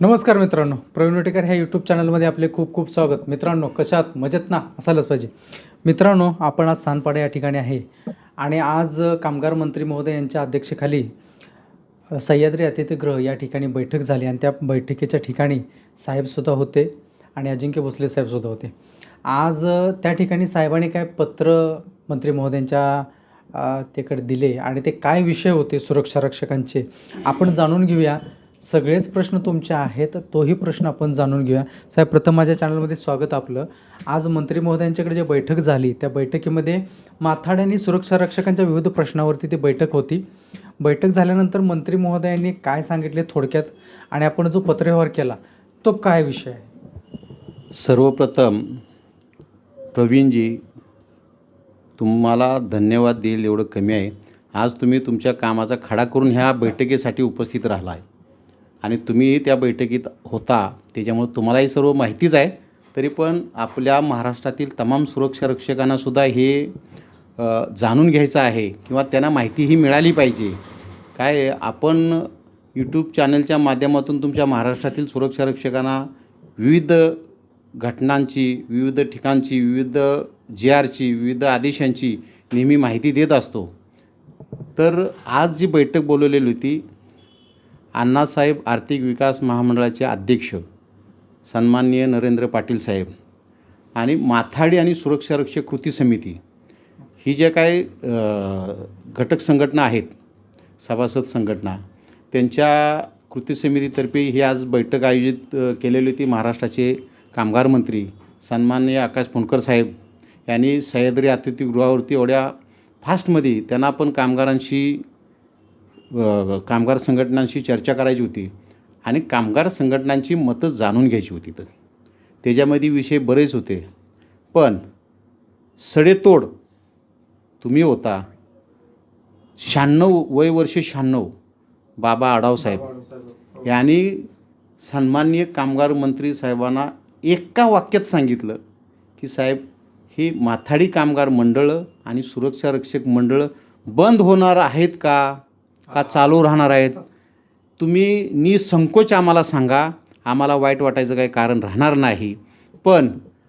नमस्कार मित्रांनो. प्रवीण वटेकर ह्या यूट्यूब चॅनलमध्ये आपले खूप खूप स्वागत. मित्रांनो कशात मजेत ना? असायलाच पाहिजे. मित्रांनो आपण आज सानपाडा या ठिकाणी आहे. आणि आज कामगार मंत्री महोदय यांच्या अध्यक्षतेखाली सह्याद्री अतिथीगृह या ठिकाणी बैठक झाली आणि त्या बैठकीच्या ठिकाणी साहेबसुद्धा होते आणि अजिंक्य भोसले साहेबसुद्धा होते. आज त्या ठिकाणी साहेबांनी काय पत्र मंत्री महोदयांच्या तिकडे दिले आणि ते काय विषय होते सुरक्षा रक्षकांचे आपण जाणून घेऊया. सगळेच प्रश्न तुमचे आहेत तोही प्रश्न आपण जाणून घेऊया. साहेब प्रथम माझ्या चॅनलमध्ये स्वागत आपलं. आज मंत्री महोदयांच्याकडे जे बैठक झाली त्या बैठकीमध्ये माथाड आणि सुरक्षा रक्षकांच्या विविध प्रश्नावरती ती बैठक होती. बैठक झाल्यानंतर मंत्री महोदयांनी काय सांगितले थोडक्यात आणि आपण जो पत्रव्यवहार केला तो काय विषय आहे? सर्वप्रथम प्रवीणजी तुम्हाला धन्यवाद देईल एवढं कमी आहे. आज तुम्ही तुमच्या कामाचा खडा करून ह्या बैठकीसाठी उपस्थित राहिला आहे आणि तुम्ही त्या बैठकीत होता त्याच्यामुळे तुम्हालाही सर्व माहितीच आहे. तरी पण आपल्या महाराष्ट्रातील तमाम सुरक्षा रक्षकांनासुद्धा हे जाणून घ्यायचं आहे किंवा त्यांना माहितीही मिळाली पाहिजे. काय आपण यूट्यूब चॅनलच्या माध्यमातून तुमच्या महाराष्ट्रातील सुरक्षा रक्षकांना विविध घटनांची विविध ठिकाणची विविध जे आरची विविध आदेशांची नेहमी माहिती देत असतो. तर आज जी बैठक बोलवलेली होती अण्णासाहेब आर्थिक विकास महामंडळाचे अध्यक्ष सन्माननीय नरेंद्र पाटील साहेब आणि माथाडी आणि सुरक्षा रक्षक कृती समिती ही ज्या काय घटक संघटना आहेत सभासद संघटना त्यांच्या कृती समितीतर्फे ही आज बैठक आयोजित केलेली होती महाराष्ट्राचे कामगार मंत्री सन्माननीय आकाश फुंडकर साहेब यांनी सह्याद्री अतिथीगृहावरती एवढ्या फास्टमध्ये त्यांना पण कामगारांशी कामगार संघटनांशी चर्चा करायची होती आणि कामगार संघटनांची मतं जाणून घ्यायची होती तर. त्याच्यामध्ये विषय बरेच होते. पण सडेतोड तुम्ही होता. शहाण्णव वय वर्ष शहाण्णव बाबा आढाव साहेब. यांनी सन्माननीय कामगार मंत्री साहेबांना एका वाक्यात सांगितलं की साहेब ही माथाडी कामगार मंडळं आणि सुरक्षा रक्षक मंडळं बंद होणार आहेत का? का चालू राहणार आहेत? तुम्ही निसंकोच आम्हाला सांगा. आम्हाला वाईट वाटायचं काही कारण राहणार नाही. पण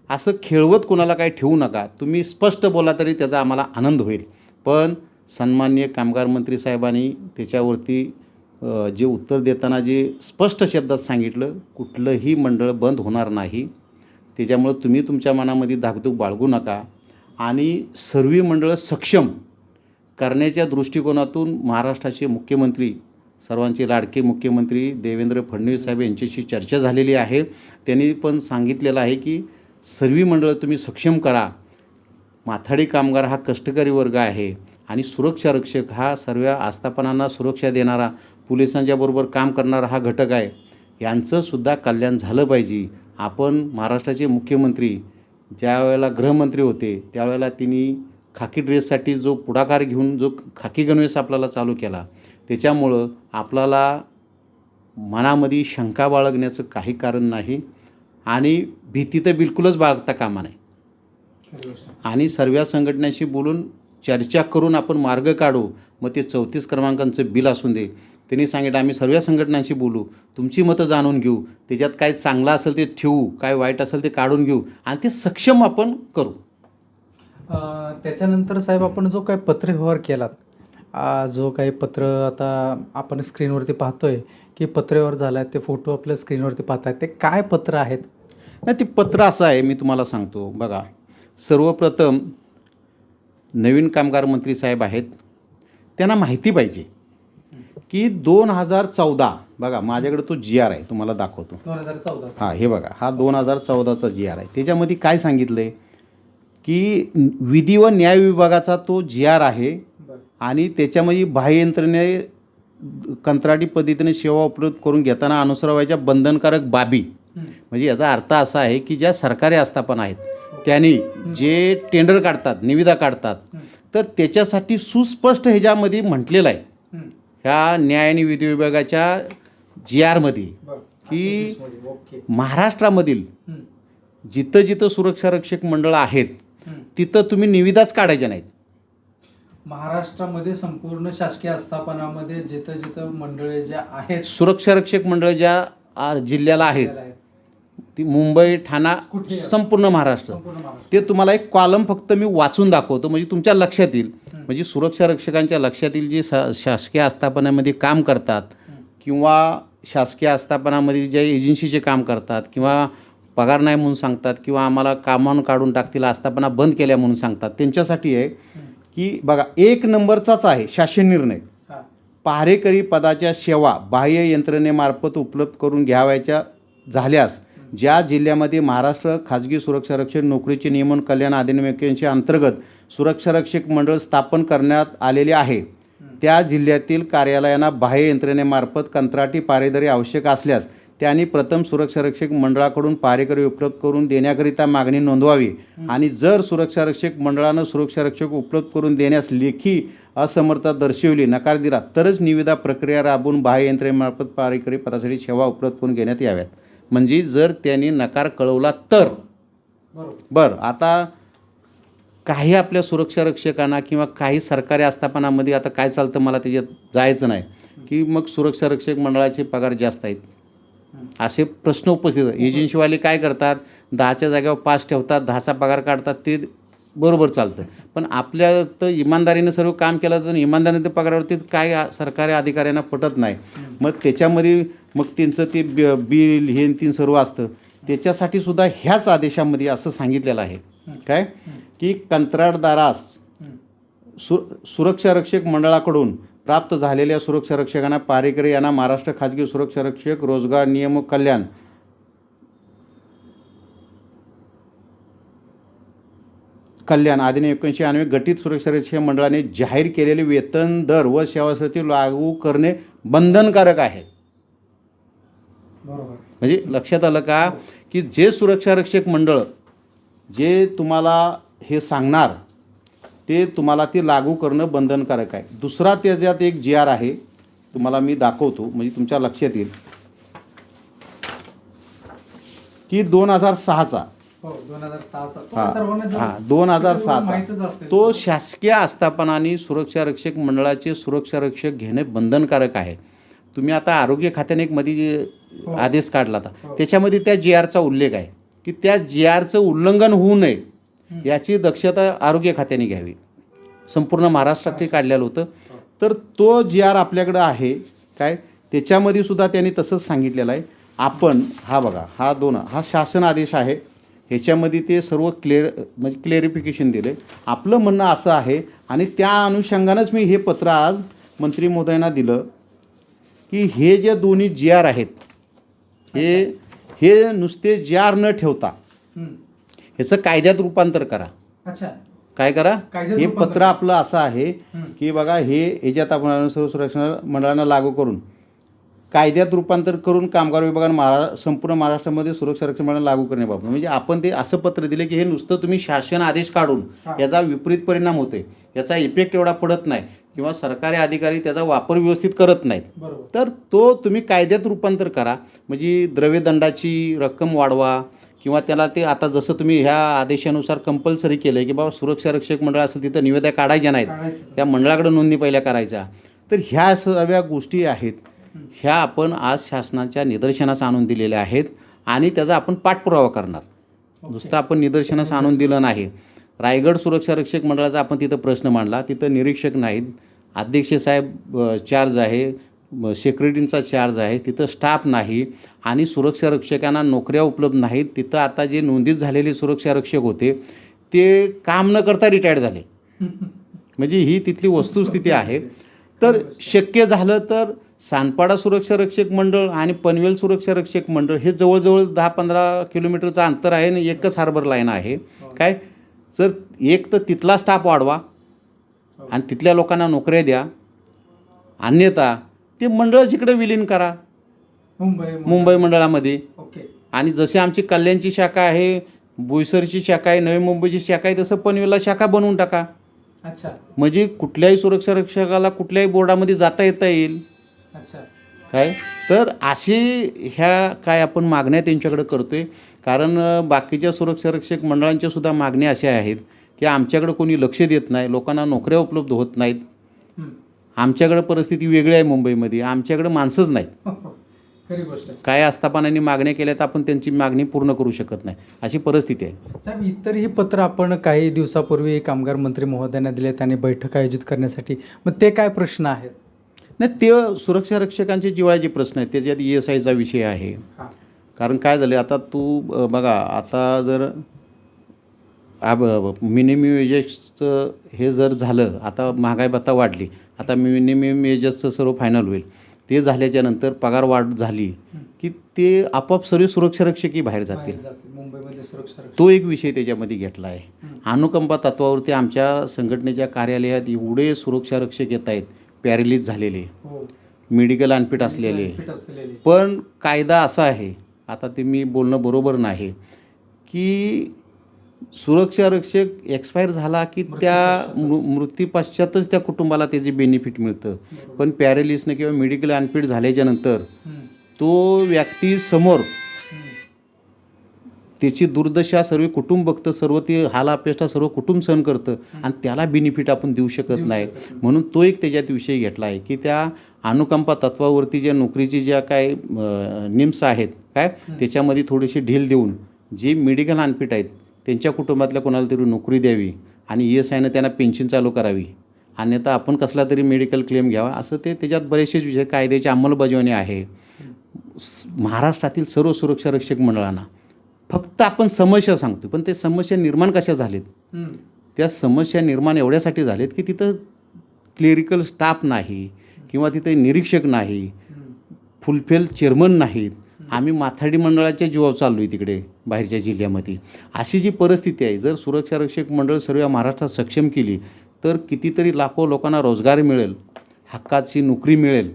असं खेळवत कोणाला काही ठेवू नका. तुम्ही स्पष्ट बोला तरी त्याचा आम्हाला आनंद होईल. पण सन्मान्य कामगार मंत्री साहेबांनी त्याच्यावरती जे उत्तर देताना जे स्पष्ट शब्दात सांगितलं कुठलंही मंडळ बंद होणार नाही. त्याच्यामुळं तुम्ही तुमच्या मनामध्ये धाकधूक बाळगू नका. आणि सर्व मंडळं सक्षम करण्याच्या दृष्टिकोनातून महाराष्ट्राचे मुख्यमंत्री सर्वांचे लाडके मुख्यमंत्री देवेंद्र फडणवीस साहेब यांच्याशी चर्चा झालेली आहे. त्यांनी पण सांगितलेलं आहे की सर्वी मंडळं तुम्ही सक्षम करा. माथाडी कामगार हा कष्टकरी वर्ग आहे आणि सुरक्षा रक्षक हा सर्व आस्थापनांना सुरक्षा देणारा पोलिसांच्या बरोबर काम करणारा हा घटक आहे. यांचंसुद्धा कल्याण झालं पाहिजे. आपण महाराष्ट्राचे मुख्यमंत्री ज्या वेळेला गृहमंत्री होते त्यावेळेला तिने खाकी ड्रेससाठी जो पुढाकार घेऊन जो खाकी गणवेश आपल्याला चालू केला त्याच्यामुळं आपल्याला मनामध्ये शंका बाळगण्याचं काही कारण नाही आणि भीती तर बिलकुलच बाळगता कामा नाही आणि सर्व संघटनाशी बोलून चर्चा करून आपण मार्ग काढू मग ते चौतीस क्रमांकांचं बिल असून दे. त्यांनी सांगितलं आम्ही सर्व संघटनांशी बोलू. तुमची मतं जाणून घेऊ. त्याच्यात काय चांगलं असेल ते ठेवू काय वाईट असेल ते काढून घेऊ आणि ते सक्षम आपण करू. त्याच्यानंतर साहेब आपण जो काही पत्रव्यवहार केलात जो काही पत्र आता आपण स्क्रीनवरती पाहतोय की पत्रव्यवहार झाला आहे ते फोटो आपल्या स्क्रीनवरती पाहतायत ते काय पत्र आहेत? नाही ते पत्र असं आहे मी तुम्हाला सांगतो. बघा सर्वप्रथम नवीन कामगार मंत्री साहेब आहेत त्यांना माहिती पाहिजे की दोन हजार चौदा बघा माझ्याकडे तो जी आर आहे तुम्हाला दाखवतो. दोन हजार चौदा. हां हे बघा हा दोन हजार चौदाचा जी आर आहे. त्याच्यामध्ये काय सांगितलं आहे की विधी व न्याय विभागाचा तो जी आर आहे आणि त्याच्यामध्ये बाह्य यंत्रणे कंत्राटी पद्धतीने सेवा उपलब्ध करून घेताना अनुसरावायच्या बंधनकारक बाबी. म्हणजे याचा अर्थ असा आहे की ज्या सरकारी आस्थापना आहेत त्यांनी जे टेंडर काढतात निविदा काढतात तर त्याच्यासाठी सुस्पष्ट ह्याच्यामध्ये म्हटलेलं आहे. ह्या न्याय आणि विधी विभागाच्या जी आरमध्ये की महाराष्ट्रामधील जिथं जिथं सुरक्षा रक्षक मंडळं आहेत तिथं तुम्ही निविदाच काढायच्या नाहीत महाराष्ट्रामध्ये संपूर्ण शासकीय आस्थापनामध्ये जिथं जिथं मंडळे ज्या आहेत सुरक्षा रक्षक मंडळ ज्या आ, जिल्ह्याला आहेत. ती मुंबई ठाणा कुठे? संपूर्ण महाराष्ट्र संपूर्ण महाराष्ट्र. ते तुम्हाला एक कॉलम फक्त मी वाचून दाखवतो म्हणजे तुमच्या लक्षात येईल हं. म्हणजे सुरक्षा रक्षकांच्या लक्षात येईल जे शा शासकीय आस्थापनामध्ये काम करतात हं. किंवा शासकीय आस्थापनामध्ये जे एजन्सीचे काम करतात किंवा पगार नाही म्हणून सांगतात किंवा आम्हाला कामावून काढून टाकतील आस्थापना बंद केल्या म्हणून सांगतात त्यांच्यासाठी आहे हं. की बघा एक नंबरचाच आहे शासन निर्णय. पहारेकरी पदाच्या सेवा बाह्य यंत्रणेमार्फत उपलब्ध करून घ्यावयाच्या झाल्यास ज्या जिल्ह्यामध्ये महाराष्ट्र खाजगी सुरक्षा रक्षक नोकरीचे नियमन कल्याण अधिनियमाच्या अंतर्गत सुरक्षा रक्षक मंडळ स्थापन करण्यात आलेले आहे त्या जिल्ह्यातील कार्यालयांना बाह्य यंत्रणेमार्फत कंत्राटी पारेदरी आवश्यक असल्यास त्यांनी प्रथम सुरक्षा रक्षक मंडळाकडून पारेकरी उपलब्ध करून देण्याकरिता मागणी नोंदवावी. आणि जर सुरक्षा रक्षक मंडळानं सुरक्षा रक्षक उपलब्ध करून देण्यास लेखी असमर्थता दर्शवली नकार दिला तरच निविदा प्रक्रिया राबवून बाह्य यंत्रणेमार्फत पारेकरी पदासाठी सेवा उपलब्ध करून घेण्यात याव्यात. म्हणजे जर त्यांनी नकार कळवला तर. बरं आता काही आपल्या सुरक्षा रक्षकांना किंवा काही सरकारी आस्थापनामध्ये आता काय चालतं मला त्याच्यात जायचं नाही. की मग सुरक्षा रक्षक मंडळाचे पगार जास्त आहेत. असे प्रश्न उपस्थित होतात. एजन्सीवाले काय करतात? दहाच्या जागेवर पाच ठेवतात दहाचा पगार काढतात ते बरोबर चालतं पण आपल्या तर इमानदारीनं सर्व काम केलं तर इमानदारीनं ते पगारावरती काय सरकारी अधिकाऱ्यांना पटत नाही. मग त्याच्यामध्ये मग त्यांचं ते बि- बिल हे तीन सर्व असतं. त्याच्यासाठी सुद्धा ह्याच आदेशामध्ये असं सांगितलेलं आहे. काय? की कंत्राटदारास. सु सुरक्षा रक्षक मंडळाकडून प्राप्त झालेल्या सुरक्षा रक्षकांना पारेकरी यांना महाराष्ट्र खाजगी सुरक्षा रक्षक रोजगार नियम कल्याण. कल्याण अधिनियम एकोणीसशे अन्वये गटित सुरक्षा रक्षक मंडळाने जाहीर केलेले वेतन दर व सेवासवती लागू करणे बंधनकारक आहे. बरोबर. म्हणजे लक्षात आलं का? की जे सुरक्षा रक्षक मंडळ जे तुम्हाला हे सांगणार ते तुम्हाला ते लागू करणं बंधनकारक आहे दुसरा त्याच्यात एक जी आर आहे तुम्हाला मी दाखवतो म्हणजे तुमच्या लक्षात येईल की दोन हजार सहाचा हो दोन हजार सहाचा तो हा, सर्वांना जर- हा, 2006 चा. माहीतच असेल. तो शासकीय आस्थापनाने सुरक्षा रक्षक मंडळाचे सुरक्षा रक्षक घेणे बंधनकारक आहे तुम्ही आता आरोग्य खात्याने एक मध्ये हो. आदेश काढला हो. होता त्याच्यामध्ये त्या जी आरचा उल्लेख आहे की त्या जी आरचं उल्लंघन होऊ नये हं. याची दक्षता आरोग्य खात्याने घ्यावी. संपूर्ण महाराष्ट्रात ते काढलेलं होतं. तर तो जी आर आपल्याकडं आहे काय? त्याच्यामध्ये सुद्धा त्यांनी तसंच सांगितलेलं आहे. आपण हा बघा हा दोन हा शासन आदेश आहे. ह्याच्यामध्ये ते सर्व क्लिअर म्हणजे क्लिअरिफिकेशन दिले आपलं म्हणणं असं आहे आणि त्या अनुषंगानंच मी हे पत्र आज मंत्री महोदयांना दिलं की हे जे दोन्ही जी आर आहेत हे हे नुसते जी आर न ठेवता. ह्याचं कायद्यात रूपांतर करा. अच्छा. काय करा? हे पत्र आपलं असं आहे. की बघा हे याच्यात आपण सर्व सुरक्षा मंडळानं लागू करून कायद्यात रूपांतर करून कामगार विभागानं महारा संपूर्ण महाराष्ट्रामध्ये सुरक्षा रक्षण मंडळ लागू करण्याबाबत म्हणजे आपण ते असं पत्र दिले की हे नुसतं तुम्ही शासन आदेश काढून. याचा विपरीत परिणाम होते याचा इफेक्ट एवढा पडत नाही किंवा सरकारी अधिकारी त्याचा वापर व्यवस्थित करत नाहीत. तर तो तुम्ही कायद्यात रूपांतर करा. म्हणजे द्रव्यदंडाची रक्कम वाढवा किंवा त्याला ते आता जसं तुम्ही ह्या आदेशानुसार कंपल्सरी केलं आहे की बाबा सुरक्षा रक्षक मंडळ असेल तिथं निवेद्या काढायच्या नाहीत. त्या मंडळाकडे नोंदणी पहिल्या करायच्या. तर ह्या सगळ्या गोष्टी आहेत. ह्या आपण आज शासनाच्या निदर्शनास आणून दिलेल्या आहेत आणि त्याचा आपण पाठपुरावा करणार. नुसतं आपण निदर्शनास आणून दिलं नाही. रायगड सुरक्षा रक्षक मंडळाचा आपण तिथं प्रश्न मांडला. तिथं निरीक्षक नाहीत. अध्यक्ष साहेब चार्ज आहे. सेक्रेटरींचा चार्ज आहे तिथं स्टाफ नाही आणि सुरक्षा रक्षकांना नोकऱ्या उपलब्ध नाहीत. तिथं आता जे नोंदीत झालेले सुरक्षा रक्षक होते ते काम न करता रिटायर्ड झाले. म्हणजे ही तिथली वस्तुस्थिती आहे. तर शक्य झालं तर सानपाडा सुरक्षा रक्षक मंडळ आणि पनवेल सुरक्षा रक्षक मंडळ हे जवळजवळ दहा पंधरा किलोमीटरचं अंतर आहे आणि एकच हार्बर लाईन आहे. काय? जर एक तर तिथला स्टाफ वाढवा आणि तिथल्या लोकांना नोकऱ्या द्या. अन्यथा ते मंडळ जिकडे विलीन करा. मुंबई मुंबई मंडळामध्ये. ओके. आणि जशी आमची कल्याणची शाखा आहे बोईसरची शाखा आहे नवी मुंबईची शाखा आहे तसं पनवेलला शाखा बनवून टाका. अच्छा. म्हणजे कुठल्याही सुरक्षा रक्षकाला कुठल्याही बोर्डामध्ये जाता येता येईल. अच्छा. काय? तर अशी ह्या काय आपण मागण्या त्यांच्याकडे करतोय. कारण बाकीच्या सुरक्षा रक्षक मंडळांच्या सुद्धा मागण्या अशा आहेत की आमच्याकडे कोणी लक्ष देत नाही लोकांना नोकऱ्या उपलब्ध होत नाहीत. आमच्याकडे परिस्थिती वेगळी आहे मुंबईमध्ये. आमच्याकडे माणसंच नाहीत. खरी गोष्ट आहे. काय आस्थापनांनी मागण्या केल्या तर आपण त्यांची मागणी पूर्ण करू शकत नाही. अशी परिस्थिती आहे. साहेब इतरही पत्र आपण काही दिवसापूर्वी कामगार मंत्री महोदयांना दिले त्यांनी बैठक आयोजित करण्यासाठी. मग ते काय प्रश्न आहेत? नाही ते सुरक्षा रक्षकांचे जिवाळ्याचे प्रश्न आहेत. त्याच्यात ई एस आयचा विषय आहे. हां. कारण काय झालं आता तू अ, बघा आता जर मिनिमम वेजेसचं हे जर झालं आता महागाई भत्ता वाढली. आता मिनिमम वेजेसचं सर्व फायनल होईल. ते झाल्याच्यानंतर पगार वाढ झाली की ते आपोआप सर्व सुरक्षा रक्षकही बाहेर जातील. तो एक विषय त्याच्यामध्ये घेतला आहे. हं. अनुकंपा तत्वावरती आमच्या संघटनेच्या कार्यालयात एवढे सुरक्षा रक्षक येत आहेत पॅरेलिस झालेले. हो. मेडिकल अनफिट असलेले. Fit असलेले. पण कायदा असा आहे आता ते मी बोलणं बरोबर नाही की सुरक्षा रक्षक एक्सपायर झाला की त्या मृ मृत्यूपश्चातच त्या कुटुंबाला त्याचे बेनिफिट मिळतं. पण पॅरेलिसनं किंवा मेडिकल अनफिट झाल्याच्यानंतर हं. तो व्यक्ती समोर. त्याची दुर्दशा सर्व कुटुंब बघतं सर्व ते हालापेष्टा सर्व कुटुंब सहन करतं आणि त्याला बेनिफिट आपण देऊ शकत देऊ नाही. शकत नाही. म्हणून तो एक त्याच्यात विषय घेतला आहे की त्या अनुकंपा तत्वावरती ज्या नोकरीची ज्या काय निम्स आहेत काय? त्याच्यामध्ये थोडीशी ढील देऊन जे मेडिकल अनफिट आहेत त्यांच्या कुटुंबातल्या कोणाला तरी नोकरी द्यावी आणि ई एस आयनं त्यांना पेन्शन चालू करावी अन्यथा आपण कसला तरी मेडिकल क्लेम घ्यावा असं ते त्याच्यात बरेचसे विषय कायद्याची अंमलबजावणी आहे महाराष्ट्रातील सर्व सुरक्षा रक्षक मंडळांना फक्त आपण समस्या सांगतो पण ते समस्या निर्माण कशा झालेत. त्या समस्या निर्माण एवढ्यासाठी झालेत की तिथं क्लेरिकल स्टाफ नाही किंवा तिथे निरीक्षक नाही. फुलफेल चेअरमन नाहीत आम्ही माथाडी मंडळाच्या जीवावर चाललो आहे तिकडे बाहेरच्या जिल्ह्यामध्ये. अशी जी परिस्थिती आहे जर सुरक्षा रक्षक मंडळ सर्व महाराष्ट्रात सक्षम केली तर कितीतरी लाखो लोकांना रोजगार मिळेल हक्काची नोकरी मिळेल.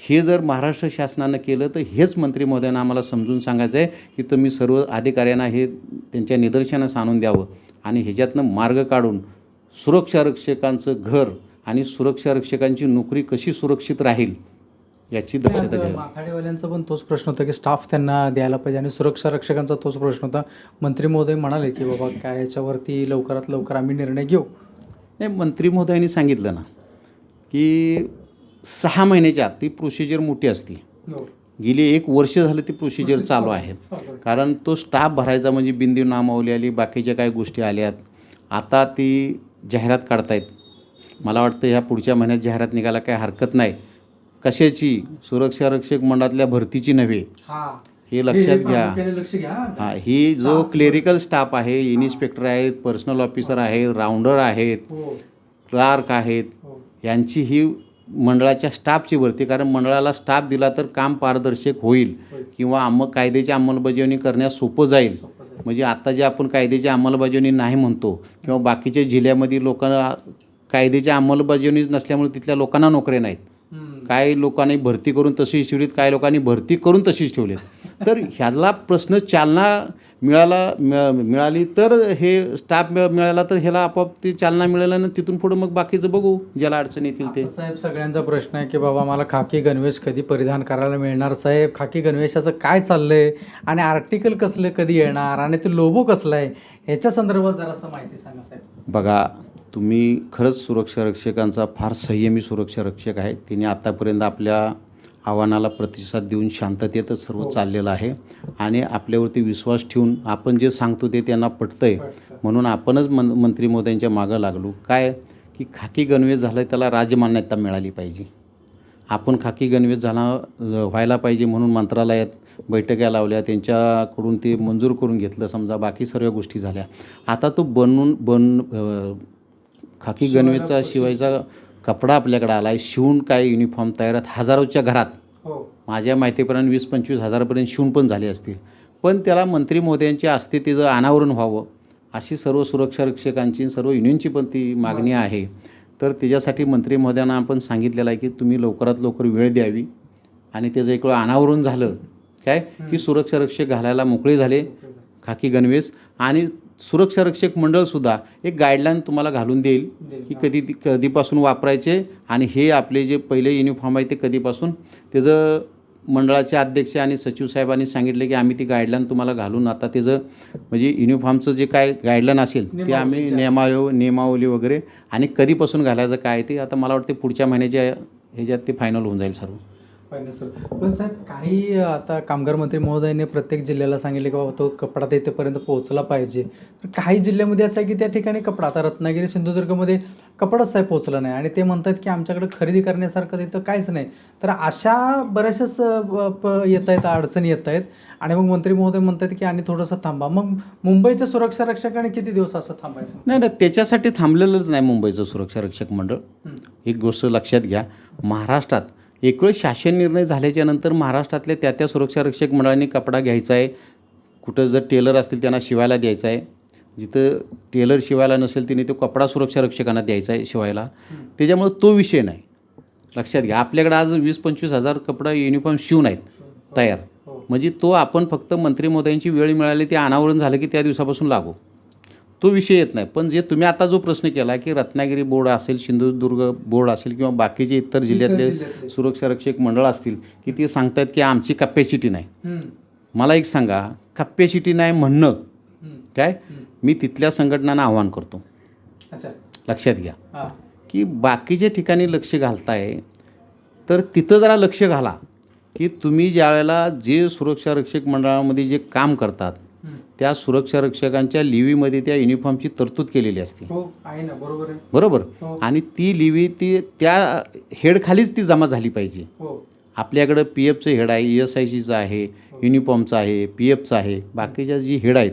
हे जर महाराष्ट्र शासनानं केलं तर हेच मंत्री महोदयांना आम्हाला समजून सांगायचं आहे की तुम्ही सर्व अधिकाऱ्यांना हे त्यांच्या निदर्शनास आणून द्यावं आणि ह्याच्यातनं मार्ग काढून सुरक्षा रक्षकांचं घर आणि सुरक्षा रक्षकांची नोकरी कशी सुरक्षित राहील याची दक्षता घ्यावी. माथाडीवाल्यांचा पण तोच प्रश्न होता की स्टाफ त्यांना द्यायला पाहिजे आणि सुरक्षा रक्षकांचा तोच प्रश्न होता. मंत्री महोदय म्हणाले की बाबा काय याच्यावरती लवकरात लवकर आम्ही निर्णय घेऊ. नाही मंत्री महोदयांनी सांगितलं ना की सहा महिन्याच्या आत ती प्रोसिजर मोठी असते गेली एक वर्ष झालं ती प्रोसिजर चालू आहे. कारण तो स्टाफ भरायचा म्हणजे बिंदी नामावली आली बाकीच्या काही गोष्टी आल्यात आता ती जाहिरात काढतायत. मला वाटतं ह्या पुढच्या महिन्यात जाहिरात निघायला काही हरकत नाही. कशाची? सुरक्षा रक्षक मंडळातल्या भरतीची नव्हे. हा. हे लक्षात घ्या. हा ही जो क्लेरिकल स्टाफ आहे इन्स्पेक्टर आहेत पर्सनल ऑफिसर आहेत राऊंडर आहेत हो. क्लार्क आहेत हो. यांची ही मंडळाच्या स्टाफची भरती. कारण मंडळाला स्टाफ दिला तर काम पारदर्शक होईल. किंवा अंम कायद्याची अंमलबजावणी करण्यास सोपं जाईल. म्हणजे आता जे आपण कायद्याची अंमलबजावणी नाही म्हणतो किंवा बाकीच्या जिल्ह्यामध्ये लोकांना कायद्याची अंमलबजावणी नसल्यामुळे तिथल्या लोकांना नोकऱ्या नाहीत. काही लोकांनी भरती करून तशीच ठेवलीत काही लोकांनी भरती करून तशीच ठेवलीत. तर ह्याला प्रश्न चालना मिळाला मिळा मिळाली तर हे स्टाफ मिळ- मिळाला तर ह्याला आपोआप ती चालना मिळाला आणि तिथून पुढं मग बाकीचं बघू ज्याला अडचण येतील ते. साहेब सगळ्यांचा प्रश्न आहे की बाबा मला खाकी गणवेश कधी परिधान करायला मिळणार? साहेब खाकी गणवेशाचं काय चाललंय? आणि आर्टिकल कसलं कधी येणार? आणि ते लोबो कसलं आहे ह्याच्या संदर्भात जरासं माहिती सांगा साहेब. बघा तुम्ही खरंच सुरक्षा रक्षकांचा फार संयमी सुरक्षा रक्षक आहे तिने आतापर्यंत आपल्या आव्हानाला प्रतिसाद देऊन शांततेतच सर्व हो. चाललेलं आहे. आणि आपल्यावरती विश्वास ठेवून आपण जे सांगतो ते त्यांना पटतं. म्हणून आपणच मन मंत्री मोदयांच्या मागं लागलो. काय? की खाकी गणवेश झाला त्याला राजमान्यता मिळाली पाहिजे. आपण खाकी गणवेश झाला व्हायला पाहिजे म्हणून मंत्रालयात बैठका लावल्या. त्यांच्याकडून ते मंजूर करून घेतलं. समजा बाकी सर्व गोष्टी झाल्या. आता तो बनवून बन खाकी पाहिजे. शिवायचा कपडा आपल्याकडे आला आहे शिवून काय युनिफॉर्म तयार आहेत? हजारोच्या घरात. हो. माझ्या माहितीपर्यंत वीस पंचवीस हजारापर्यंत शिवून पण झाले असतील. पण त्याला मंत्री महोदयांच्या हस्ते त्याचं अनावरण व्हावं अशी सर्व सुरक्षा रक्षकांची सर्व युनियनची पण ती मागणी आहे. तर त्याच्यासाठी मंत्री महोदयांना आपण सांगितलेलं आहे की तुम्ही लवकरात लवकर वेळ द्यावी. आणि त्याचं एक वेळ अनावरण झालं. काय? की सुरक्षा रक्षक घालायला मोकळे झाले. खाकी गणवेश. आणि सुरक्षा रक्षक मंडळसुद्धा एक गाईडलाईन तुम्हाला घालून देईल की कधी कधीपासून वापरायचे आणि हे आपले जे पहिले युनिफॉर्म आहे ते कधीपासून. त्याचं मंडळाचे अध्यक्ष आणि सचिव साहेबांनी सांगितले की आम्ही ती गाईडलाईन तुम्हाला घालून आता त्याचं म्हणजे युनिफॉर्मचं जे काय गाईडलाईन असेल ते आम्ही. नियमाव नियमावली वगैरे आणि कधीपासून घालायचं काय ते आता मला वाटते पुढच्या महिन्याच्या ह्याच्यात ते फायनल होऊन जाईल सर्व. फायनान्स पण साहेब काही आता कामगार मंत्री महोदयाने प्रत्येक जिल्ह्याला सांगितले की बाबा तो कपडा तेथेपर्यंत पोहोचला पाहिजे. तर काही जिल्ह्यामध्ये असं आहे की त्या ठिकाणी कपडा आता रत्नागिरी सिंधुदुर्गमध्ये कपडाच साहेब पोहोचला नाही. आणि ते म्हणतात की आमच्याकडे खरेदी करण्यासारखं तिथं काहीच नाही. तर अशा बऱ्याचशाच येत आहेत अडचणी येत आहेत. आणि मग मंत्री महोदय म्हणतात की आणि थोडंसं थांबा. मग मुंबईच्या सुरक्षा रक्षकाने किती दिवस असं थांबायचं? नाही नाही त्याच्यासाठी थांबलेलंच नाही मुंबईचं सुरक्षा रक्षक मंडळ. हं. एक गोष्ट लक्षात घ्या. महाराष्ट्रात एक वेळ शासन निर्णय झाल्याच्यानंतर महाराष्ट्रातल्या त्या त्या सुरक्षा रक्षक मंडळांनी कपडा घ्यायचा आहे. कुठं जर टेलर असतील त्यांना शिवायला द्यायचा आहे. जिथं टेलर शिवायला नसेल तिने तो कपडा सुरक्षा रक्षकांना द्यायचा आहे शिवायला. त्याच्यामुळे तो विषय नाही. लक्षात घ्या आपल्याकडे आज वीस पंचवीस हजार कपडा युनिफॉर्म शिवून आहेत. तयार. हो. म्हणजे तो आपण फक्त मंत्री महोदयांची वेळ मिळाली ते अनावरण झालं की त्या दिवसापासून लागू. तो विषय येत नाही पण जे तुम्ही आता जो प्रश्न केला की रत्नागिरी बोर्ड असेल सिंधुदुर्ग बोर्ड असेल किंवा बाकीचे इतर जिल्ह्यातले जिल्ह्यातले. सुरक्षा रक्षक मंडळ असतील की ते सांगतात की आमची कपॅसिटी नाही. मला एक सांगा कपॅसिटी नाही म्हणणं. काय. मी तिथल्या संघटनांना आव्हान करतो लक्षात घ्या की बाकीच्या ठिकाणी लक्ष घालताय तर तिथं जरा लक्ष घाला की तुम्ही ज्या वेळेला जे सुरक्षा रक्षक मंडळामध्ये जे काम करतात. त्या सुरक्षा रक्षकांच्या लिव्हीमध्ये त्या युनिफॉर्मची तरतूद केलेली असते. हो आहे ना बरोबर आहे. बरोबर? हो. आणि ती लिव्ही ती त्या हेडखालीच ती जमा झाली पाहिजे. हो. आपल्याकडं पी एफचं हेड आहे ई एस आय सीचं आहे युनिफॉर्मचं आहे पी एफचं आहे बाकीच्या जी हेड आहेत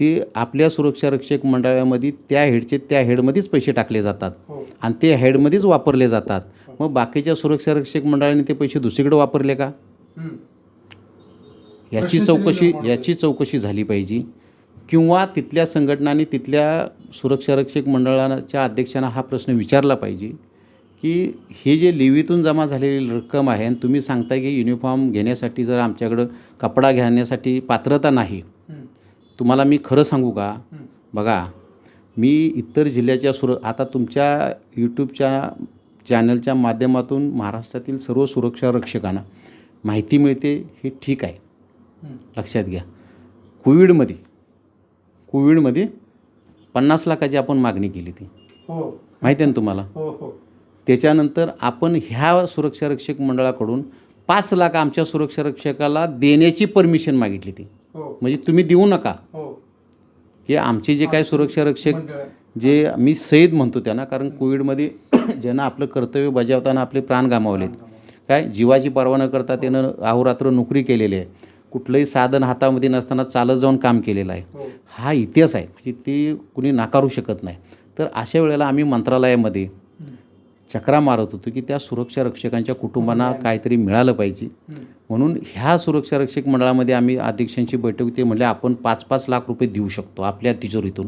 ते आपल्या सुरक्षा रक्षक मंडळामध्ये त्या हेडचे त्या हेडमध्येच पैसे टाकले जातात. हो. आणि ते हेडमध्येच वापरले जातात. मग बाकीच्या सुरक्षा रक्षक मंडळाने ते पैसे दुसरीकडे वापरले का. याची चौकशी. याची चौकशी झाली पाहिजे किंवा तिथल्या संघटनांनी तिथल्या सुरक्षा रक्षक मंडळाच्या अध्यक्षांना हा प्रश्न विचारला पाहिजे की हे जे लिव्हीतून जमा झालेली रक्कम आहे आणि तुम्ही सांगताय की युनिफॉर्म घेण्यासाठी जर आमच्याकडं कपडा घेण्यासाठी पात्रता नाही. तुम्हाला मी खरं सांगू का. बघा मी इतर जिल्ह्याच्या सुर आता तुमच्या यूट्यूबच्या चॅनलच्या माध्यमातून महाराष्ट्रातील सर्व सुरक्षा रक्षकांना माहिती मिळते हे ठीक आहे. लक्षात घ्या. कोविडमध्ये कोविडमध्ये पन्नास लाखाची आपण मागणी केली ती. हो. माहिती आहे ना तुम्हाला? हो हो. त्याच्यानंतर आपण ह्या सुरक्षा रक्षक मंडळाकडून पाच लाख आमच्या सुरक्षा रक्षकाला देण्याची परमिशन मागितली ती. म्हणजे तुम्ही देऊ नका. हो. हे आमचे जे काय सुरक्षा रक्षक मंडळ आहे. जे मी सैद म्हणतो त्यांना कारण कोविडमध्ये ज्यांना आपलं कर्तव्य बजावताना आपले प्राण गमावलेत. काय? जीवाची पर्वा न करता त्यानं अहोरात्र नोकरी केलेली आहे. कुठलंही साधन हातामध्ये नसताना चालत जाऊन काम केलेलं आहे. हो. हा इतिहास आहे. म्हणजे ते कुणी नाकारू शकत नाही. तर अशा वेळेला आम्ही मंत्रालयामध्ये हं. चक्रा मारत होतो की त्या सुरक्षा रक्षकांच्या कुटुंबांना काहीतरी मिळालं पाहिजे. हं. म्हणून ह्या सुरक्षा रक्षक मंडळामध्ये आम्ही अध्यक्षांची बैठक होती. म्हणले आपण पाच पाच लाख रुपये देऊ शकतो आपल्या तिजोरीतून.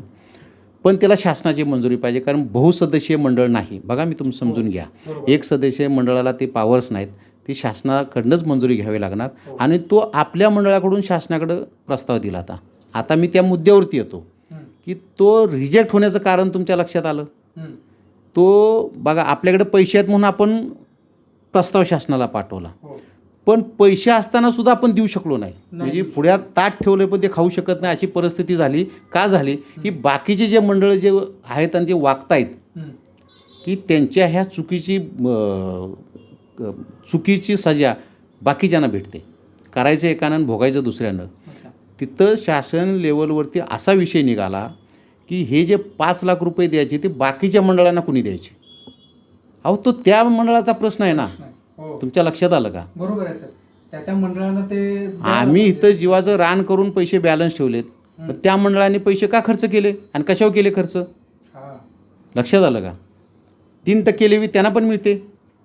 पण त्याला शासनाची मंजुरी पाहिजे कारण बहुसदस्यीय मंडळ नाही. बघा मी तुम्ही समजून घ्या. बरोबर. एक सदस्य मंडळाला ते पावर्स नाहीत. ती शासनाकडनंच मंजुरी घ्यावी लागणार. आणि तो आपल्या मंडळाकडून शासनाकडं प्रस्ताव दिला आता आता मी त्या मुद्द्यावरती येतो. की तो रिजेक्ट होण्याचं कारण तुमच्या लक्षात आलं. तो बघा आपल्याकडे पैसे आहेत म्हणून आपण प्रस्ताव शासनाला पाठवला. हो. पण पैसे असताना सुद्धा आपण देऊ शकलो नाही. म्हणजे देऊ पुढ्यात ताट ठेवले पण ते खाऊ शकत नाही. अशी परिस्थिती झाली. का झाली? की बाकीचे जे मंडळ जे आहेत आणि जे वागतायत. की त्यांच्या ह्या चुकीची चुकीची सजा बाकीच्यांना भेटते. करायचं एकानं भोगायचं दुसऱ्यानं. तिथं शासन लेवलवरती असा विषय निघाला की हे जे पाच लाख रुपये द्यायचे ते बाकीच्या मंडळांना कुणी द्यायचे? अहो तो त्या मंडळाचा प्रश्न आहे ना. हो. तुमच्या लक्षात आलं का? बरोबर आहे सर. त्या त्या मंडळांना ते आम्ही. इथं जीवाचं रान करून पैसे बॅलन्स ठेवलेत. पण त्या मंडळाने पैसे का खर्च केले? आणि कशावर केले खर्च? हा. लक्षात आलं का? तीन टक्के लेवी त्यांना पण मिळते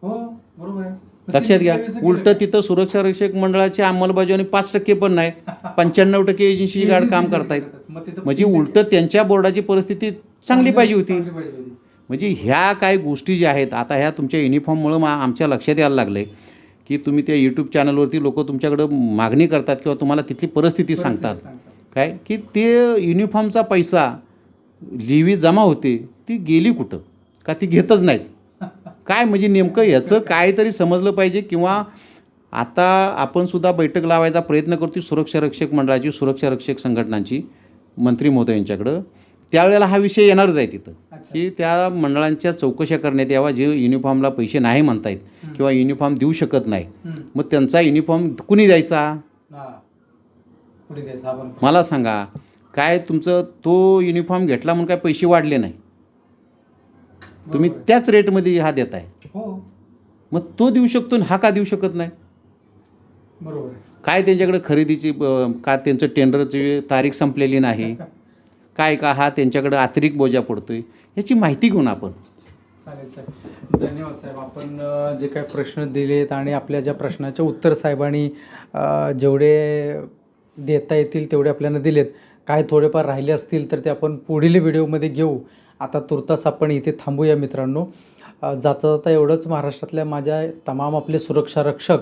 हो बरोबर आहे मग लक्षात घ्या उलट? तिथं सुरक्षा रक्षक मंडळाची अंमलबजावणी पाच टक्के पण नाही पंच्याण्णव टक्के एजन्सी गार्ड काम करतायत. म्हणजे उलट त्यांच्या बोर्डाची परिस्थिती चांगली पाहिजे होती. म्हणजे ह्या काय गोष्टी ज्या आहेत आता ह्या तुमच्या युनिफॉर्ममुळं मा आमच्या लक्षात यायला लागले की तुम्ही त्या यूट्यूब चॅनलवरती लोक तुमच्याकडं मागणी करतात किंवा तुम्हाला तिथली परिस्थिती सांगतात. काय? की ते युनिफॉर्मचा पैसा लिव्ही जमा होते ती गेली कुठं? का ती घेतच नाहीत? काय म्हणजे नेमकं याचं काहीतरी समजलं पाहिजे किंवा आता आपण सुद्धा बैठक लावायचा प्रयत्न करतो सुरक्षा रक्षक मंडळाची सुरक्षा रक्षक संघटनांची मंत्री महोदयांच्याकडं त्यावेळेला हा विषय येणारच आहे तिथं. की त्या मंडळांच्या चौकशा करण्यात यावा जे युनिफॉर्मला पैसे नाही म्हणतायत किंवा युनिफॉर्म देऊ शकत नाही. मग त्यांचा युनिफॉर्म कुणी द्यायचा? मला सांगा काय तुमचं तो युनिफॉर्म घेतला म्हणून काय पैसे वाढले नाही? तुम्ही. त्याच रेटमध्ये हा देताय. हो. मग तो देऊ शकतो आणि हा का देऊ शकत नाही? बरोबर. काय त्यांच्याकडे खरेदीची का त्यांचं टेंडरची तारीख संपलेली नाही? काय का हा त्यांच्याकडे अतिरिक्त बोजा पडतोय? याची माहिती घेऊन आपण. चालेल साहेब धन्यवाद साहेब. आपण जे काही प्रश्न दिलेत आणि आपल्या ज्या प्रश्नाचे उत्तर साहेबांनी जेवढे देता येतील तेवढे आपल्याला दिलेत. काय थोडेफार राहिले असतील तर ते आपण पुढील व्हिडिओमध्ये घेऊ. आता तुर्तास आपण इथे थांबूया मित्रांनो. जाता जाता एवढंच महाराष्ट्रातल्या माझ्या तमाम आपले सुरक्षा रक्षक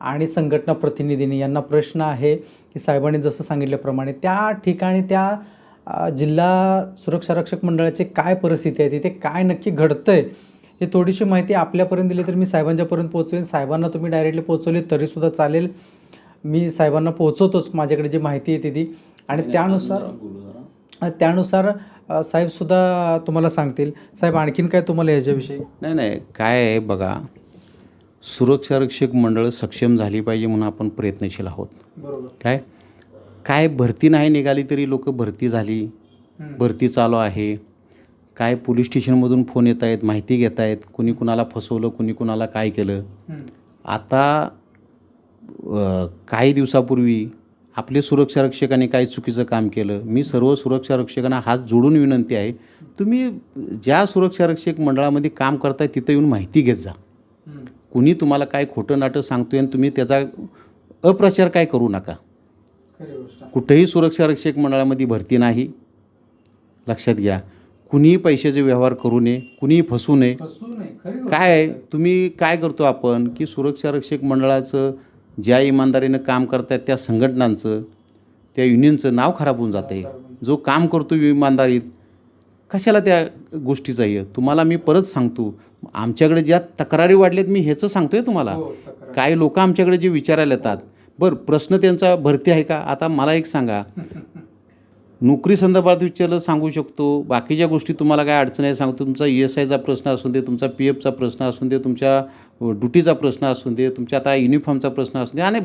आणि संघटना प्रतिनिधींनी यांना प्रश्न आहे की साहेबांनी जसं सांगितल्याप्रमाणे त्या ठिकाणी त्या जिल्हा सुरक्षा रक्षक मंडळाची काय परिस्थिती आहे तिथे काय नक्की घडतंय हे थोडीशी माहिती आपल्यापर्यंत दिली तर मी साहेबांच्यापर्यंत पोहोचवेन. साहेबांना तुम्ही डायरेक्टली पोहोचवली तरीसुद्धा चालेल. मी साहेबांना पोहोचवतोच. माझ्याकडे जी माहिती येते ती आणि त्यानुसार त्यानुसार साहेबसुद्धा तुम्हाला सांगतील. साहेब आणखीन काय तुम्हाला याच्याविषयी? नाही नाही. काय आहे बघा सुरक्षा रक्षक मंडळ सक्षम झाली पाहिजे म्हणून आपण प्रयत्नशील आहोत. बरोबर. काय? काय भरती नाही निघाली तरी लोक भरती झाली. भरती चालू आहे. काय पोलीस स्टेशनमधून फोन येत आहेत माहिती घेत आहेत कुणी कुणाला फसवलं कुणी कुणाला काय केलं. आता काही दिवसापूर्वी आपले सुरक्षा रक्षकांनी काही चुकीचं काम केलं. मी सर्व सुरक्षा रक्षकांना हात जोडून विनंती आहे तुम्ही ज्या सुरक्षा रक्षक मंडळामध्ये काम करताय तिथं येऊन माहिती घेत जा. कुणी तुम्हाला काय खोटं नाटं सांगतोय आणि तुम्ही त्याचा अप्रचार काय करू नका. कुठेही सुरक्षा रक्षक मंडळामध्ये भरती नाही. लक्षात घ्या कुणीही पैशाचे व्यवहार करू नये कुणीही फसू नये. काय. तुम्ही काय करतो आपण की सुरक्षा रक्षक मंडळाचं ज्या इमानदारीनं काम करतायत त्या संघटनांचं त्या युनियनचं नाव खराब होऊन जातं आहे जो काम करतो इमानदारीत कशाला त्या गोष्टीचं आहे तुम्हाला मी परत सांगतो आमच्याकडे ज्या तक्रारी वाढल्यात मी ह्याचं सांगतोय तुम्हाला. हो. काही लोक आमच्याकडे जे विचारायला येतात बरं प्रश्न त्यांचा भरती आहे का? आता मला एक सांगा. नोकरी संदर्भात विचारलं सांगू शकतो बाकीच्या गोष्टी तुम्हाला काय अडचण आहे सांगतो तुमचा ई एस आयचा प्रश्न असून दे तुमचा पी एफचा प्रश्न असून दे तुमच्या ड्युटीचा प्रश्न असून दे तुमच्या आता युनिफॉर्मचा प्रश्न असून दे आणि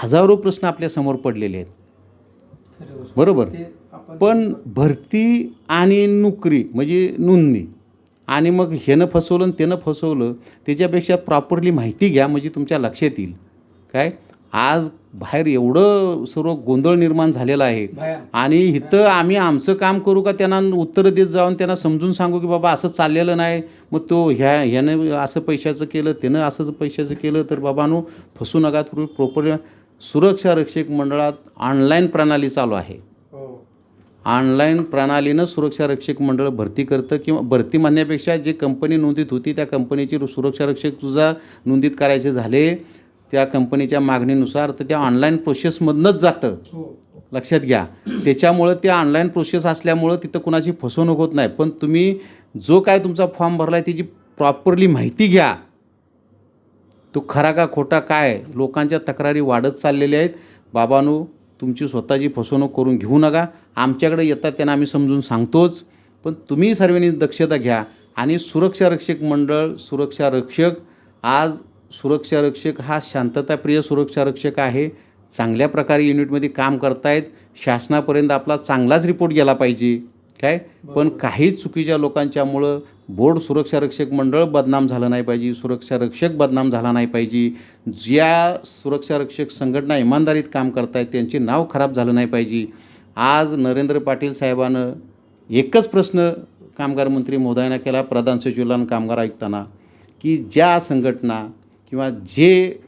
हजारो प्रश्न आपल्यासमोर पडलेले आहेत. बरोबर? पण भरती आणि नोकरी म्हणजे नोंदणी आणि मग ह्यानं फसवलं आणि त्यानं फसवलं त्याच्यापेक्षा प्रॉपरली माहिती घ्या म्हणजे तुमच्या लक्षात येईल. काय? आज बाहेर एवढं सर्व गोंधळ निर्माण झालेला आहे. आणि इथं आम्ही आमचं काम करू का त्यांना उत्तरं देत जाऊन त्यांना समजून सांगू की बाबा असं चाललेलं नाही मग तो ह्या ह्यानं असं पैशाचं केलं त्यानं असं पैशाचं केलं तर बाबानो फसू नका तुम्ही प्रॉपर सुरक्षा रक्षक मंडळात ऑनलाईन प्रणाली चालू आहे. हो. ऑनलाईन प्रणालीनं सुरक्षा रक्षक मंडळ भरती करतं किंवा भरती म्हणण्यापेक्षा जे कंपनी नोंदीत होती त्या कंपनीची सुरक्षा रक्षक तुझा नोंदीत करायचे झाले. त्या कंपनीच्या मागणीनुसार तर त्या ऑनलाईन प्रोसेसमधनंच जातं. हो. लक्षात घ्या. त्याच्यामुळं ते ऑनलाईन प्रोसेस असल्यामुळं तिथं कुणाची फसवणूक होत नाही. पण तुम्ही जो काय तुमचा फॉर्म भरला आहे त्याची प्रॉपरली माहिती घ्या. तो खरा का खोटा काय? लोकांच्या तक्रारी वाढत चाललेल्या आहेत. बाबांनो तुमची स्वतःची फसवणूक करून घेऊ नका. आमच्याकडे येतात त्यांना आम्ही समजून सांगतोच. पण तुम्ही सर्वांनी दक्षता घ्या आणि सुरक्षा रक्षक मंडळ सुरक्षा रक्षक आज सुरक्षा रक्षक हा शांतताप्रिय सुरक्षा रक्षक आहे. चांगल्या प्रकारे युनिटमध्ये काम करतायत. शासनापर्यंत आपला चांगलाच रिपोर्ट गेला पाहिजे. काय? पण काही चुकीच्या लोकांच्यामुळं बोर्ड सुरक्षा रक्षक मंडळ बदनाम झालं नाही पाहिजे सुरक्षा रक्षक बदनाम झाला नाही पाहिजे. ज्या सुरक्षा रक्षक संघटना इमानदारीत काम करतायत त्यांचे नाव खराब झालं नाही पाहिजे. आज नरेंद्र पाटील साहेबानं एकच प्रश्न कामगार मंत्री महोदयानं केला प्रधान सचिवाला कामगार आयुक्तांना की ज्या संघटना किंवा जे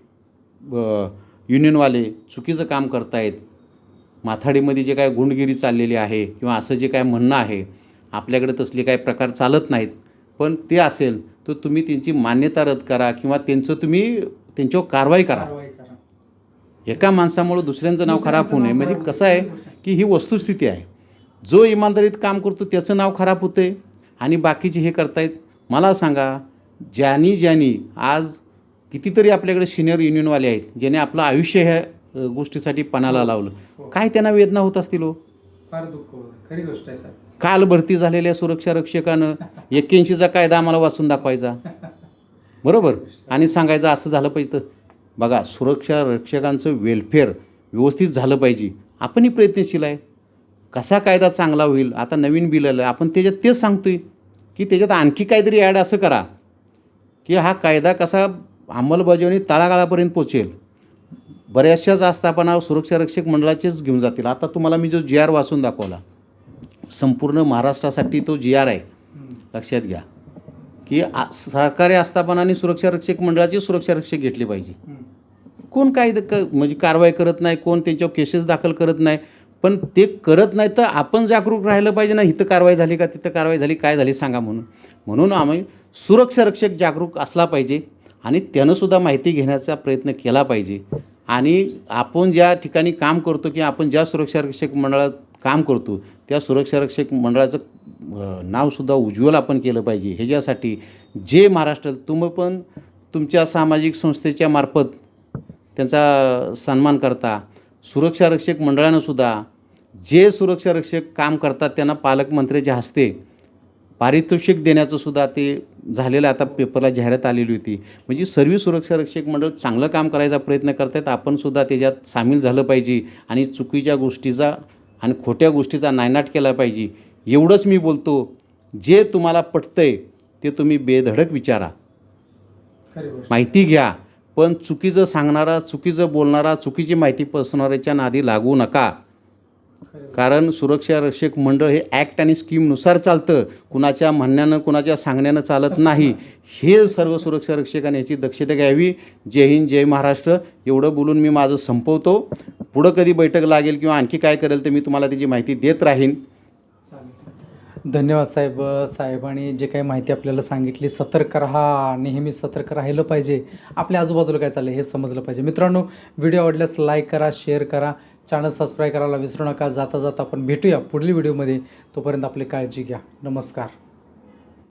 युनियनवाले चुकीचं काम करतायत माथाडीमध्ये जे काय गुंडगिरी चाललेली आहे किंवा असं जे काय म्हणणं आहे आपल्याकडे तसले काही प्रकार चालत नाहीत. पण ते असेल तर तुम्ही त्यांची मान्यता रद्द करा किंवा त्यांचं तुम्ही त्यांच्यावर कारवाई करा. एका माणसामुळं दुसऱ्यांचं नाव खराब होऊ नये. म्हणजे कसं आहे. की ही वस्तुस्थिती आहे. जो इमानदारीत काम करतो त्याचं नाव खराब होते आणि बाकीचे हे करतायत. मला सांगा ज्यांनी ज्यांनी आज कितीतरी आपल्याकडे सिनियर युनियनवाले आहेत ज्याने आपलं आयुष्य अ, गोष्टीसाठी पणाला लावलं. हो. काय त्यांना वेदना होत असतील हो? फार दुःख खरी गोष्ट आहे साहेब. काल भरती झालेल्या सुरक्षा रक्षकानं एक्क्याऐंशीचा कायदा आम्हाला वाचून दाखवायचा. बरोबर? आणि सांगायचं असं झालं पाहिजे तर बघा सुरक्षा रक्षकांचं वेलफेअर व्यवस्थित झालं पाहिजे. आपणही प्रयत्नशील आहे. कसा कायदा चांगला होईल? आता नवीन बिल आलं. आपण त्याच्यात तेच सांगतोय की त्याच्यात आणखी काहीतरी ॲड असं करा. की हा कायदा कसा अंमलबजावणी तळागाळापर्यंत पोचेल. बऱ्याचशाच आस्थापना सुरक्षा रक्षक मंडळाचेच घेऊन जातील. आता तुम्हाला मी जो जी आर वाचून दाखवला संपूर्ण महाराष्ट्रासाठी तो जी आर आहे. लक्षात घ्या. की आ सरकारी आस्थापना आणि सुरक्षा रक्षक मंडळाची सुरक्षा रक्षक घेतली पाहिजे. कोण काय क म्हणजे कारवाई करत नाही कोण त्यांच्यावर केसेस दाखल करत नाही पण ते करत नाही तर आपण जागरूक राहिलं पाहिजे ना इथं कारवाई झाली का तिथं कारवाई झाली काय झाली सांगा म्हणून. म्हणून आम्ही सुरक्षा रक्षक जागरूक असला पाहिजे आणि त्यानंसुद्धा माहिती घेण्याचा प्रयत्न केला पाहिजे. आणि आपण ज्या ठिकाणी काम करतो किंवा आपण ज्या सुरक्षारक्षक मंडळात काम करतो त्या सुरक्षारक्षक मंडळाचं नावसुद्धा उज्ज्वल आपण केलं पाहिजे. ह्याच्यासाठी जे महाराष्ट्रात तुम्ही पण तुमच्या सामाजिक संस्थेच्या मार्फत त्यांचा सन्मान करता सुरक्षारक्षक मंडळानंसुद्धा जे सुरक्षारक्षक काम करतात त्यांना पालकमंत्र्याच्या हस्ते पारितोषिक देण्याचं सुद्धा ते झालेलं आता पेपरला जाहिरात आलेली होती. म्हणजे सर्व सुरक्षा रक्षक मंडळ चांगलं काम करायचा प्रयत्न करतात आपण सुद्धा त्याच्यात सामील झालं पाहिजे आणि चुकीच्या गोष्टीचा आणि खोट्या गोष्टीचा नायनाट केला पाहिजे. एवढंच मी बोलतो जे तुम्हाला पटतंय ते तुम्ही बेधडक विचारा. माहिती घ्या पण चुकीचं सांगणारा चुकीचं बोलणारा चुकीची माहिती पसरवणाऱ्याच्या नादी लागू नका. कारण सुरक्षा रक्षक मंडळ हे ॲक्ट आणि स्कीमनुसार चालतं. कुणाच्या म्हणण्यानं कुणाच्या सांगण्यानं चालत नाही. हे सर्व सुरक्षा रक्षकांनी याची दक्षता घ्यावी. जय हिंद जय महाराष्ट्र. एवढं बोलून मी माझं संपवतो. पुढं कधी बैठक लागेल किंवा आणखी काय करेल तर मी तुम्हाला त्याची माहिती देत राहीन. धन्यवाद साहेब साहेबांनी जे काही माहिती आपल्याला सांगितली सतर्क राहा. नेहमी सतर्क राहिलं पाहिजे. आपल्या आजूबाजूला काय चाललं हे समजलं पाहिजे. मित्रांनो व्हिडिओ आवडल्यास लाईक करा शेअर करा. चॅनल सबस्क्राईब करायला विसरू नका. जाता जाता आपण भेटूया पुढील व्हिडिओमध्ये तोपर्यंत आपली काळजी घ्या. नमस्कार.